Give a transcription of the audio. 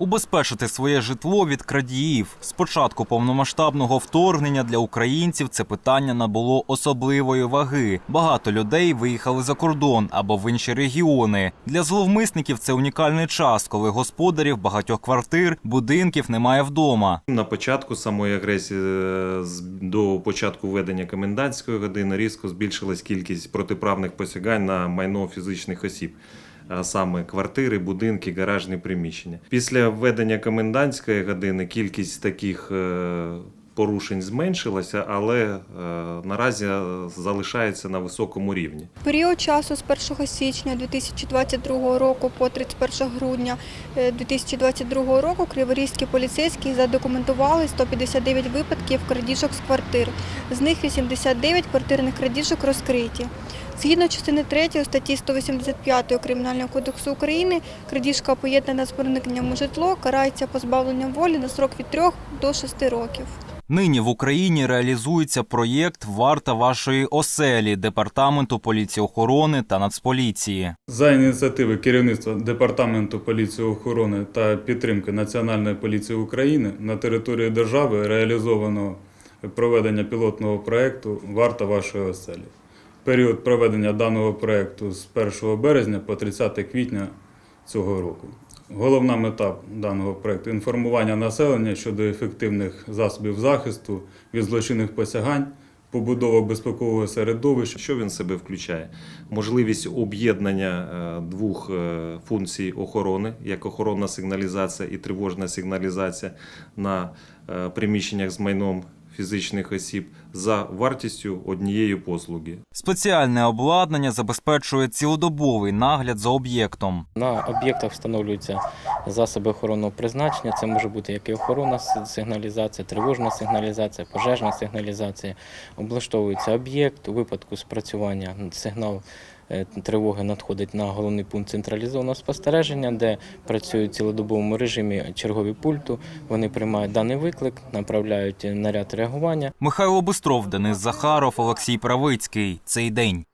Убезпечити своє житло від крадіїв. З початку повномасштабного вторгнення для українців це питання набуло особливої ваги. Багато людей виїхали за кордон або в інші регіони. Для зловмисників це унікальний час, коли господарів багатьох квартир, будинків немає вдома. На початку самої агресії е, до початку введення комендантської години різко збільшилась кількість протиправних посягань на майно фізичних осіб. А Саме квартири, будинки, гаражні приміщення. Після введення комендантської години кількість таких е, порушень зменшилася, але е, наразі е, залишається на високому рівні. Період часу з 1 січня 2022 року по 31 грудня е, 2022 року криворізькі поліцейські задокументували 159 випадків крадіжок з квартир. З них 89 квартирних крадіжок розкриті. Згідно частини 3 статті 185 Кримінального кодексу України, крадіжка поєднана з проникненням у житло карається позбавленням волі на срок від 3 до 6 років. Нині в Україні реалізується проєкт Варта вашої оселі департаменту поліції охорони та Нацполіції. За ініціативи керівництва Департаменту поліції охорони та підтримки Національної поліції України на території держави реалізовано проведення пілотного проєкту Варта вашої оселі. Період проведення даного проєкту з 1 березня по 30 квітня цього року. Головна мета даного проєкту інформування населення щодо ефективних засобів захисту від злочинних посягань, побудова безпекового середовища. Що він себе включає? Можливість об'єднання е, двох е, функцій охорони, як охоронна сигналізація і тривожна сигналізація на е, приміщеннях з майном фізичних осіб за вартістю однієї послуги. Спеціальне обладнання забезпечує цілодобовий нагляд за об'єктом. На об'єктах встановлюються засоби охоронного призначення. Це може бути як і охоронна сигналізація, тривожна сигналізація, пожежна сигналізація. Облаштовується об'єкт у випадку спрацювання сигнал тривоги надходить на головний пункт централізованого спостереження, де працюють в цілодобовому режимі чергові пульту. Вони приймають даний виклик, направляють наряд реагування. Михайло Бистров, Денис Захаров, Олексій Правицький. Цей день.